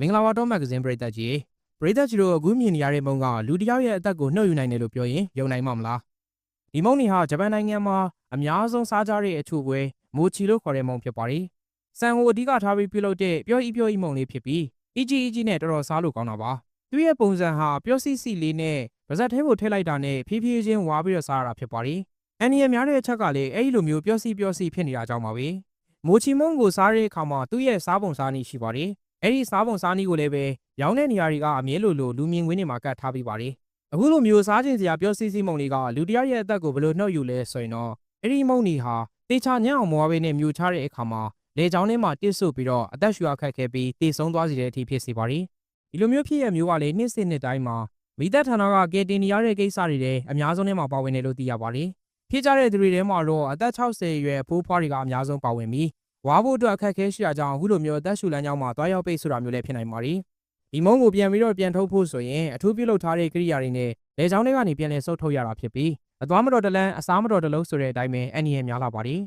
မင်္ဂလာပါတော့မဂ္ဂဇင်းပရိသတ်ကြီးပရိသတ်ကြီးတို့အခုမြင်နေရတဲ့မုံကလူတစ်ယောက်ရဲ့အသက်ကိုနှုတ်ယူနိုင်တယ်လို့ပြောရင်ယုံနိုင်မှာမလားဒီမုံနေဟာဂျပန်နိုင်ငံမှာအများဆုံးစားကြတဲ့အထူပွဲမိုချီလို့ခေါ်တဲ့မုံဖြစ်ပါတယ်စံကိုအဓိကထားပြီးပြုလုပ်တဲ့ပြောဤပြောဤမုံလေးဖြစ်ပြီးအီဂျီအီဂျီနဲ့တော်တော်စားလို့ကောင်းတာပါသူရဲ့ပုံစံဟာပြောစီစီလေးနဲ့ပါဇက်သေးကိုထည့်လိုက်တာနဲ့ဖြည်းဖြည်းချင်းဝါပြီးတော့စားရတာဖြစ်ပါတယ်အန်နီရများတဲ့အချက်ကလည်းအဲ့ဒီလိုမျိုးပြောစီပြောစီဖြစ်နေတာကြောင့်ပါပဲမိုချီမုံကိုစားတဲ့အခါမှာသူ့ရဲ့စားပုံစားနည်းရှိပါတယ် အဲ့ဒီစားပုံစားနည်းကိုလည်းပဲရောင်းတဲ့နေရာတွေကအမြဲလိုလိုလူမြင်ကွင်းတွေမှာကတ်ထားပြီးပါတယ်အခုလိုမျိုးစားခြင်းစရာပြောစီစီမုံတွေကလူတစ်ယောက်ရဲ့အသက်ကိုဘယ်လိုနှုတ်ယူလဲဆိုရင်တော့အဲ့ဒီမုံတွေဟာတေချာညံ့အောင်မွားပေးနဲ့မြူချတဲ့အခါမှာလေချောင်းထဲမှာတစ်ဆုပ်ပြီးတော့အသက်ရှူရခက်ခဲပြီးတေဆုံးသွားစေတဲ့အထိဖြစ်စေပါတယ်ဒီလိုမျိုးဖြစ်ရမျိုးကလည်းနှစ်စဉ်နှစ်တိုင်းမှာမိသက်ဌာနကကယ်တင်နေရတဲ့ကိစ္စတွေတဲ့အများဆုံးထဲမှာပါဝင်တယ်လို့သိရပါတယ်ဖြစ်ကြတဲ့သူတွေထဲမှာတော့အသက်60အရွယ်အဖိုးဖွားတွေကအများဆုံးပါဝင်ပြီး ဝါဖို့အတွက်အခက်အခဲရှိတာကြောင့်အခုလိုမျိုးအသက်ရှူလမ်းကြောင်းမှာတွားရောက်ပိတ်ဆိုတာမျိုးလည်းဖြစ်နိုင်ပါတယ်။ဒီမုံကိုပြန်ပြီးတော့ပြန်ထုတ်ဖို့ဆိုရင်အထူးပြုလုပ်ထားတဲ့ကိရိယာတွေနဲ့လေချောင်းတွေကနေပြန်လည်ဆုပ်ထုတ်ရတာဖြစ်ပြီးအသွားမတော်တလန်းအစားမတော်တလုံးဆိုတဲ့အတိုင်းပဲအန်နီရများလာပါတယ်